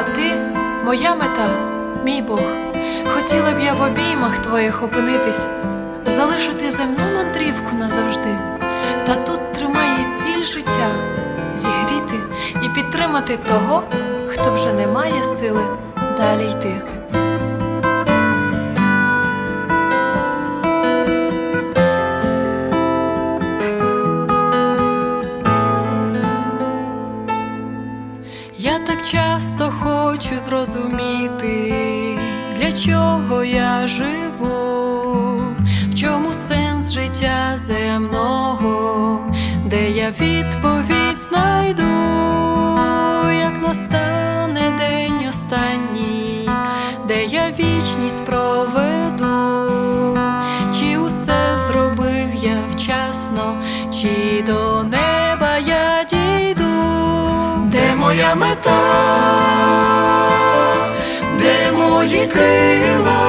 А ти моя мета, мій Бог. Хотіла б я в обіймах твоїх опинитись, залишити земну мандрівку назавжди. Та тут тримає ціль життя зігріти і підтримати того, хто вже не має сили далі йти. Хочу зрозуміти, для чого я живу, в чому сенс життя земного, де я відповідь знайду, як настане день останній, де я вічність проведу, чи усе зробив я вчасно, чи до неба я дійду, де моя мета, де мої крила,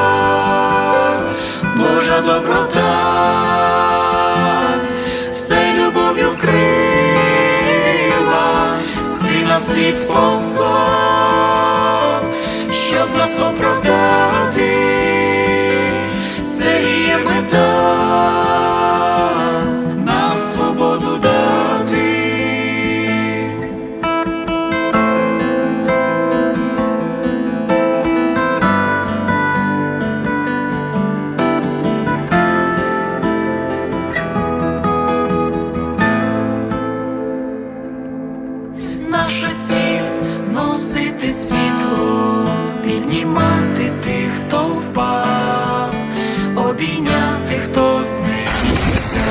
Божа доброта, все любов'ю вкрила, сина світ послав, світло, піднімати тих, хто впав, обійняти, хто знехівся,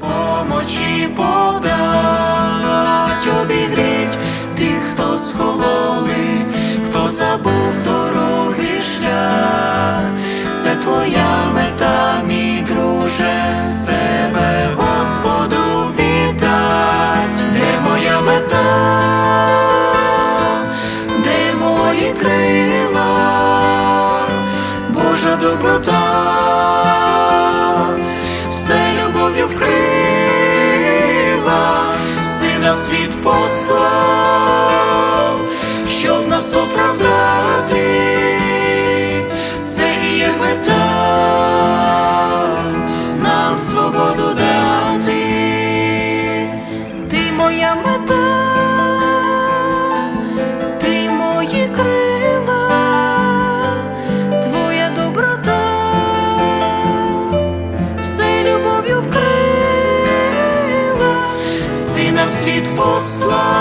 помочі подать, обігріть тих, хто схололи, хто забув дороги шлях. Це твоя доброта, все любов'ю вкрила, сина світ послав, щоб нас оправдати, це і є мета, нам свободу нас оправдати.